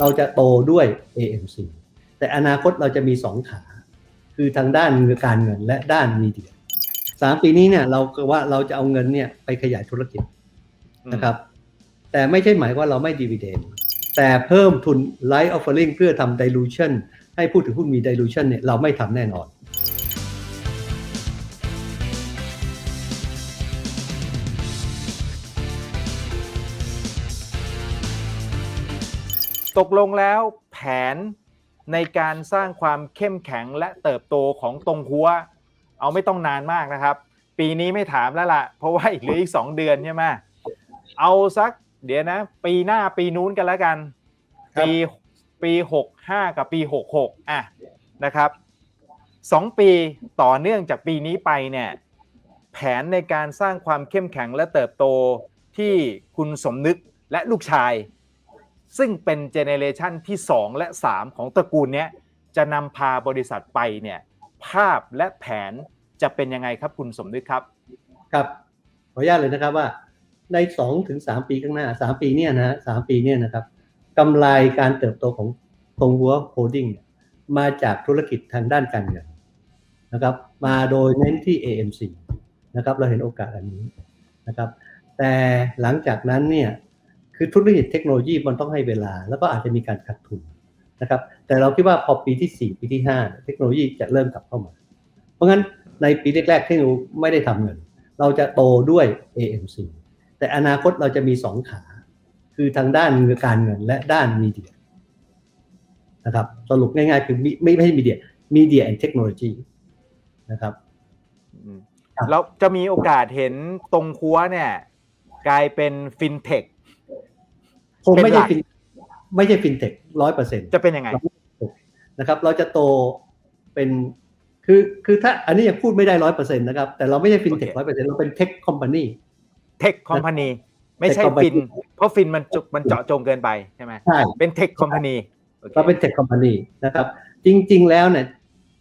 เราจะโตด้วย AMC แต่อนาคตเราจะมีสองขา คือทางด้านการเงินและด้านมีเดียสามปีนี้เนี่ยเราก็ว่าเราจะเอาเงินเนี่ยไปขยายธุรกิจนะครับ แต่ไม่ใช่หมายว่าเราไม่ดีเวเดนแต่เพิ่มทุน Light Offering เพื่อทำ dilution ให้ผู้ถือหุ้นมี dilution เนี่ยเราไม่ทำแน่นอน ตกลงแล้วแผนในการสร้างความเข้มแข็งและเติบโตของตรงหัว เอาไม่ต้องนานมากนะครับ ปีนี้ไม่ถามแล้วล่ะ เพราะว่าอีกเหลืออีก 2 เดือนใช่ไหมเอาสักเดี๋ยวนะ ปีหน้าปีนู้นกันแล้วกันครับปีปี65 กับปี 66อะนะครับสองปีต่อเนื่องจากปีนี้ไปเนี่ยแผนในการสร้างความเข้มแข็งและเติบโตที่คุณสมนึกและลูกชาย ซึ่งเป็นเจเนเรชันที่ 2 และ 3 ของตระกูลเนี้ยจะนำพาบริษัทไปเนี่ยภาพและแผนจะเป็นยังไงครับคุณสมนึกครับ ครับขออนุญาตเลยนะครับว่าในสองถึงสามปีข้างหน้าสามปีเนี่ยนะฮะสามปีเนี่ยนะครับกำไรการเติบโตของทงหัวโฮดดิ้งมาจากธุรกิจทางด้านการเงินนะครับ มาโดยเน้นที่ AMC นะครับ เราเห็นโอกาสอันนี้นะครับ แต่หลังจากนั้นเนี่ย คือธุรกิจเทคโนโลยีมันต้องให้เวลา แล้วก็อาจจะมีการขาดทุนนะครับ แต่เราคิดว่าพอปีที่ 4 ปีที่ 5 เทคโนโลยีจะเริ่มกลับเข้ามา เพราะงั้นในปีแรกๆเทคโนโลยีไม่ได้ทำเงิน เราจะโตด้วย AMC แต่อนาคตเราจะมีสองขา คือทางด้านการเงินและด้านมีเดียนะครับสรุปง่ายๆคือไม่ไม่ใช่มีเดียมีเดียแอนเทคโนโลยีนะครับอืมครับแล้วจะมีโอกาสเห็นตรงคัวเนี่ย กลายเป็นฟินเทค คงไม่เป็นหลัใช่กฟินไม่ใช่ฟินเทคร้อยเปอร์เซ็นต์จะเป็นยังไงนะครับ เราจะโตเป็นคือคือถ้าอันนี้ยังพูดไม่ได้ร้อยเปอร์เซ็นต์นะครับ แต่เราไม่ใช่ฟินเทคโอร้อยเคเปอร์เซ็นต์เราเป็นเทคคอมพานีเทคคอมพานีไม่ใช่ Tech company ฟิน เพราะฟินมันจุมันเจาะจงเกินไปใช่ไหมใช่เป็นเทคคอมพานีเราเป็นเทคคอมพานีนะครับ จริง ๆ แล้วเนี่ย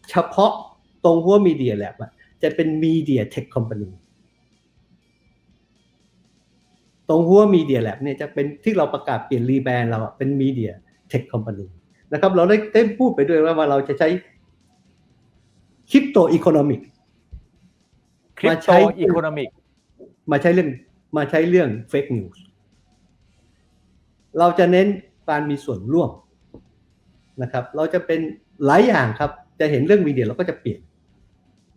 เฉพาะตรงหัวมีเดียแลบจะเป็นมีเดียเทคคอมพานี ตรงหัวมีเดียแลบเนี่ยจะเป็นที่เราประกาศเปลี่ยนรีแบรนด์เราอะเป็นมีเดียเทคคอมพานีนะครับเราได้ได้พูดไปด้วยว่าว่าเราจะใช้คริปโตอีโคโนมิกคริปมาโตใช้อีโคโนมิกมาใช้เรื่องมาใช้เรื่องเฟกนิวส์เราจะเน้นการมีส่วนร่วมนะครับ เราจะเป็นหลายอย่างครับ จะเห็นเรื่องมีเดียเราก็จะเปลี่ยน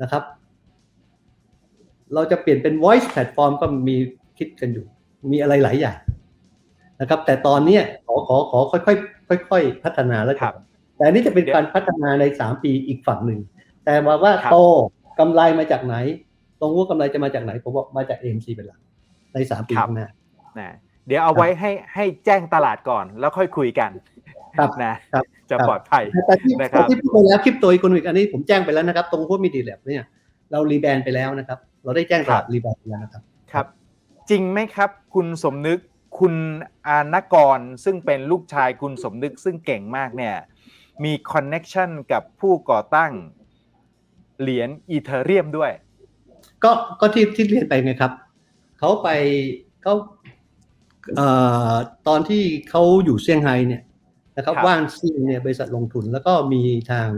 นะครับ เราจะเปลี่ยนเป็น voice platform ก็มีคิดกันอยู่ มีอะไรหลายอย่างนะครับ แต่ตอนเนี้ยขอขอขอค่อยๆค่อยๆพัฒนาแล้วคกัรันบแต่อันนี้จะเป็นการพัฒนาในสามปีอีกฝั่งหนึ่ง แต่ว่าว่าครับโตกำไรมาจากไหน ตรงว่ากำไรจะมาจากไหน ผมบอกมาจาก AMC เป็นหลักในสามปีข้างหน้านะเดี๋ยวเอาไว้ให้ให้แจ้งตลาดก่อนแล้วค่อยคุยกันครับนะครับจะครับปลอดภัยแต่ที่นะครับแต่ที่พูดไปแล้วคริปโตอีโคโนมิกอันนี้ผมแจ้งไปแล้วนะครับ ตรงพวกมีดีแลบเนี่ยเรารีแบรนด์ไปแล้วนะครับ เราได้แจ้งตลาดรีแบรนด์ไปแล้วนะครับ ครับ จริงไหมครับ คุณสมนึกคุณอานกรซึ่งเป็นลูกชายคุณสมนึกซึ่งเก่งมากเนี่ยมีคอนเน็ชันกับผู้ก่อตั้งเหรียญอีเธอเรียมด้วย ก็ก็ที่ที่เรียนไปไงครับ เขาไปเขาเอ่อตอนที่เขาอยู่เซี่ยงไฮ้เนี่ยนะครับครับว่านซิ่งเนี่ยบริษัทลงทุนแล้วก็มีทาง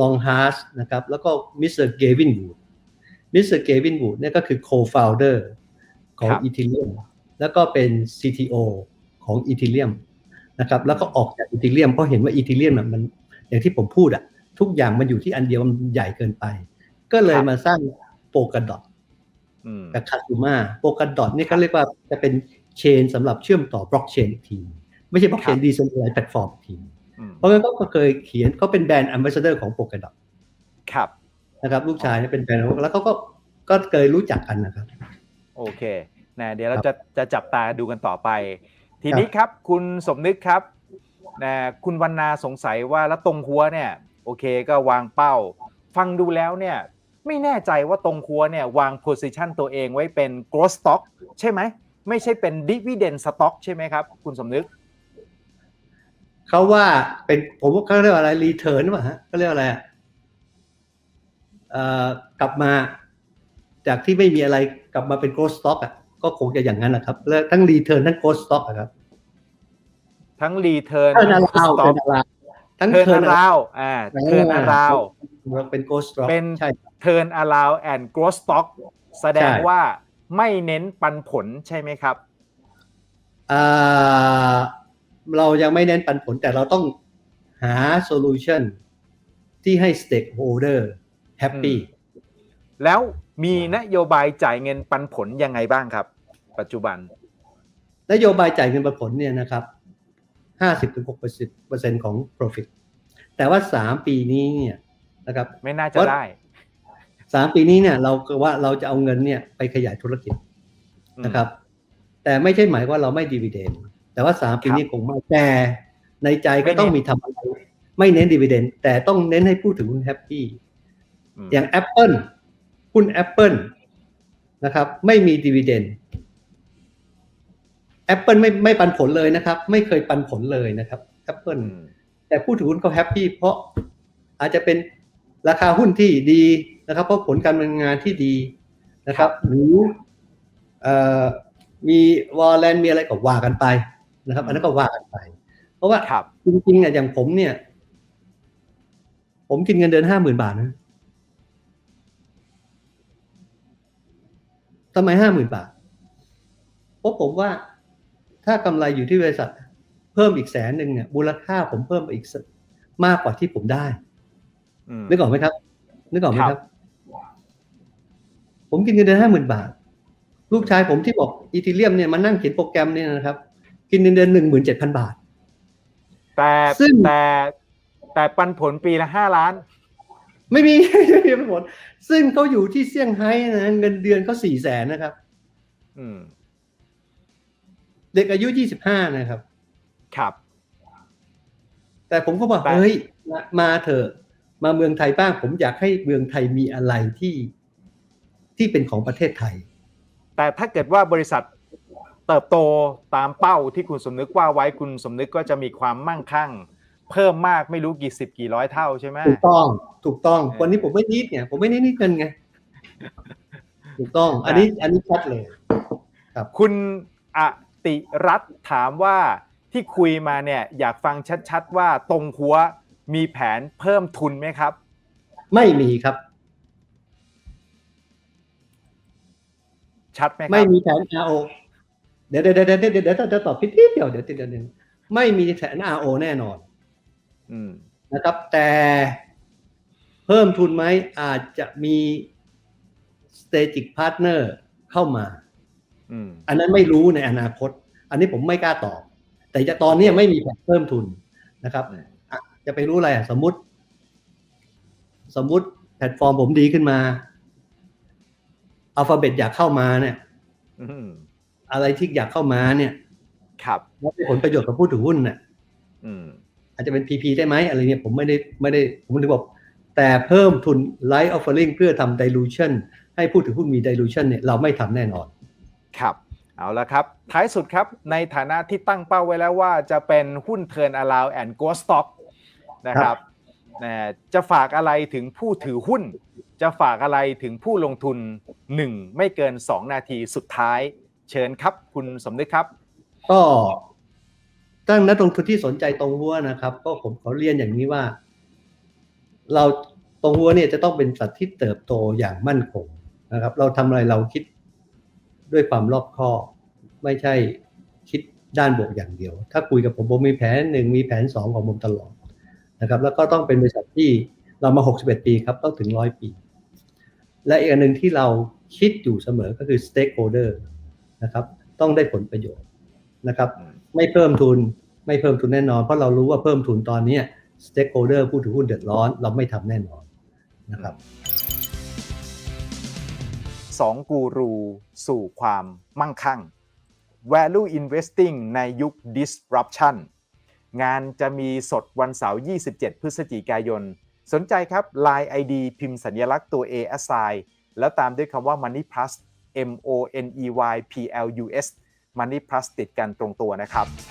ลองฮาร์สนะครับแล้วก็มิสเตอร์เกวินวูดมิสเตอร์เกวินวูดเนี่ยก็คือ co-founder ของครั บอีเทเรียมแล้วก็เป็น CTO ของอีเทเรียมนะครับแล้วก็ออกจากอีเทเรียมเพราะเห็นว่าอีเทเรียมมันอย่างที่ผมพูดอะทุกอย่างมันอยู่ที่อันเดียวมันใหญ่เกินไป ก็เลยครับมาสร้างโปกาดอทอืมกับคาซูมาโปกาดอทนี่ก็เรียกว่าจะเป็นเชนสำหรับเชื่อมต่อบล็อกเชนอีกที ไม่ใช่บล็อกเชนครับดีเซนทรัลไลซ์แพลตฟอร์มอีกทีอืมเพราะงั้นก็เคยเขียนเขาเป็นแบรนด์แอมบาสเดอร์ของโปกาดอทครับนะครับ ลูกชายเนี่ยเป็นแบรนด์แล้วเขาก็ก็เคยรู้จักกันนะครับ โอเคนะเดี๋ยวเราครับจะจะจับตาดูกันต่อไป ทีนี้ครับคุณสมนึกครับนะคุณวรรณาสงสัยว่าแล้วตรงหัวเนี่ยโอเคก็วางเป้า ฟังดูแล้วเนี่ยไม่แน่ใจว่าตรงหัวเนี่ยวาง position ตัวเองไว้เป็น growth stock ใช่ไหมไม่ใช่เป็น dividend stock ใช่ไหมครับ คุณสมนึกเขาว่าเป็นผมว่าเขาเรียกว่าอะไรรีเทิร์นป่ะฮะเขาเรียกว่าอะไรอะเอ่อกลับมา จากที่ไม่มีอะไร กลับมาเป็นโกลด์สต็อกอะก็คงจะอย่างนั้นนะครับแล้วทั้งรีเทิร์นทั้งโกลด์สต็อกอะครับทั้งรีเทิร์นเทิร์นทั้งอาราวสต็เทิอร์ปนอาราวทั้งเทิร์นเทิร์อานราวอ่าเทิร์นอาราวเป็นโกสต์เป็นใช่ Turn around and grow stock แสดงใช่ว่าไม่เน้นปันผลใช่ไหมครับอ่าเรายังไม่เน้นปันผลแต่เราต้องหาโซลูชันที่ให้ stakeholder happy แล้ว มีนโยบายจ่ายเงินปันผลยังไงบ้างครับ ปัจจุบัน นโยบายจ่ายเงินปันผลเนี่ยนะครับ50-60%ของ profit แต่ว่า3ปีนี้เนี่ยนะครับ ไม่น่าจะ What? ได้สามปีนี้เนี่ย เราก็ว่าเราจะเอาเงินเนี่ยไปขยายธุรกิจอืมนะครับ แต่ไม่ใช่หมายว่าเราไม่ดีเวเดนแต่ว่า3ปีนี้คงไม่แต่ในใจก็ต้องมีทำอะไรไม่เน้นดีเวเดนแต่ต้องเน้นให้ผู้ถือหุ้นแฮปปี้อืมอย่าง Apple หุ้น Apple นะครับ ไม่มีดีเวเดน Apple ไม่ไม่ปันผลเลยนะครับ ไม่เคยปันผลเลยนะครับ Apple อืมแต่ผู้ถือหุ้นเขาแฮปปี้เพราะอาจจะเป็นราคาหุ้นที่ดีนะครับ เพราะผลการดำเนินงานที่ดีนะครับ หรือเอ่อมีวอลเลนมีอะไรก็ว่ากันไปนะครับ อันนั้นก็ว่ากันไป เพราะว่าครับจริงๆอะอย่างผมเนี่ย ผมกินเงินเดือนห้าหมื่นบาทนะ ทำไมห้าหมื่นบาท เพราะผมว่าถ้ากำไรอยู่ที่บริษัท เพิ่มอีกแสนหนึ่งเนี่ยมูลค่าผมเพิ่มไปอีกสักมากกว่าที่ผมได้อืมนึกออกไหมครับ นึกออกไหมคครัรับบผมกินเงินเดือนห้าหมื่นบาท ลูกชายผมที่บอกอีทีเรียมเนี่ยมานั่งเขียนโปรแกรมเนี่ยนะครับ กินเงินเดือนหนึ่งหมื่นเจ็ดพันบาท แต่ซึ่งแต่แต่ปันผลปีละห้าล้าน ไม่มีไม่มีผลซึ่งเขาอยู่ที่เซี่ยงไฮ้นะเงินเดือนเขาสี่แสนนะครับอืมเด็กอายุยี่สิบห้านะครับ ครับ แต่ผมก็บอกแต่เฮ้ยมามาเถอะ มาเมืองไทยบ้าง ผมอยากให้เมืองไทยมีอะไรที่ที่เป็นของประเทศไทย แต่ถ้าเกิดว่าบริษัทเติบโตตามเป้าที่คุณสมนึกว่าไว้คุณสมนึกก็จะมีความมั่งคั่ง เพิ่มมากไม่รู้กี่สิบกี่ร้อยเท่าใช่ไหมถูกต้อง ถูกต้องเออวันนี้ผมไม่นิดเนี่ย ผมไม่ได้นิดเงินไงถูกต้อง อันนี้อันนี้ชัดเลยคุณอติรัตน์ถามว่าที่คุยมาเนี่ย อยากฟังชัดๆว่าตรงหัวมีแผนเพิ่มทุนไหมครับ ไม่มีครับ ชัดไหมคไม่รับมีแผน RO เดี๋ยวเดี๋ยวเดี๋ยวเดี๋ยวเดี๋ยวเดี๋ยวจะตอบพิดนิดเดียวเดี๋ยวติดเดี๋ยวหนึ่งไม่มีแผน RO แน่นอนอืม นะครับ แต่เพิ่มทุนไหมอาจจะมี strategic partner เข้ามาอืมอันนั้นไม่รู้ในอนาคต อันนี้ผมไม่กล้าตอบ แต่จะตอนนี้ไม่มีแผนเพิ่มทุนนะครับอืมอะจะไปรู้อะไรอะสมมุติ สมมุติแพลตฟอร์มผมดีขึ้นมาอัลฟาเบตอยากเข้ามาเนี่ยอืมอะไรที่อยากเข้ามาเนี่ย ครับแล้วเป็นผลประโยชน์กับผู้ถือหุ้นเนี่ย อืมอาจจะเป็น PP ได้ไหมอะไรเนี่ยผมไม่ได้ไม่ได้ผมถึงบอกแต่เพิ่มทุน Light Offering เพื่อทำ dilution ให้ผู้ถือหุ้นมี dilution เนี่ยเราไม่ทำแน่นอน ครับ เอาละครับ ท้ายสุดครับ ในฐานะที่ตั้งเป้าไว้แล้วว่าจะเป็นหุ้น Turn Around and Go Stock นะครับนะจะฝากอะไรถึงผู้ถือหุ้น จะฝากอะไรถึงผู้ลงทุน 1 ไม่เกิน 2 นาทีสุดท้าย เชิญครับ คุณสมนึกครับ ก็ ตั้งนักลงทุนที่สนใจตรงหัวนะครับ ก็ผมขอเรียนอย่างนี้ว่า เราตรงหัวเนี่ยจะต้องเป็นสัตว์ที่เติบโตอย่างมั่นคงนะครับ เราทำอะไรเราคิดด้วยความรอบคอบไม่ใช่คิดด้านบวกอย่างเดียว ถ้าคุยกับผมผมมีแผนหนึ่งมีแผนสองของผมตลอดนะครับ แล้วก็ต้องเป็นบริษัทที่เรามา 61 ปีครับต้องถึงร้อยปี และอีกอันหนึ่งที่เราคิดอยู่เสมอก็คือ stakeholder นะครับ ต้องได้ผลประโยชน์นะครับ ไม่เพิ่มทุน ไม่เพิ่มทุนแน่นอน เพราะเรารู้ว่าเพิ่มทุนตอนนี้ย stakeholder ผู้ถือหุ้นเดือดร้อน เราไม่ทำแน่นอนนะครับสองกูรูสู่ความมั่งคั่ง Value Investing ในยุค Disruption งานจะมีสดวันเสาร์ 27 พฤศจิกายน สนใจครับ Line ID พิมพ์สัญลักษณ์ตัว A assign แล้วตามด้วยคำว่า Money Plus M O N E Y P L U S Money Plus ติดกันตรงตัวนะครับ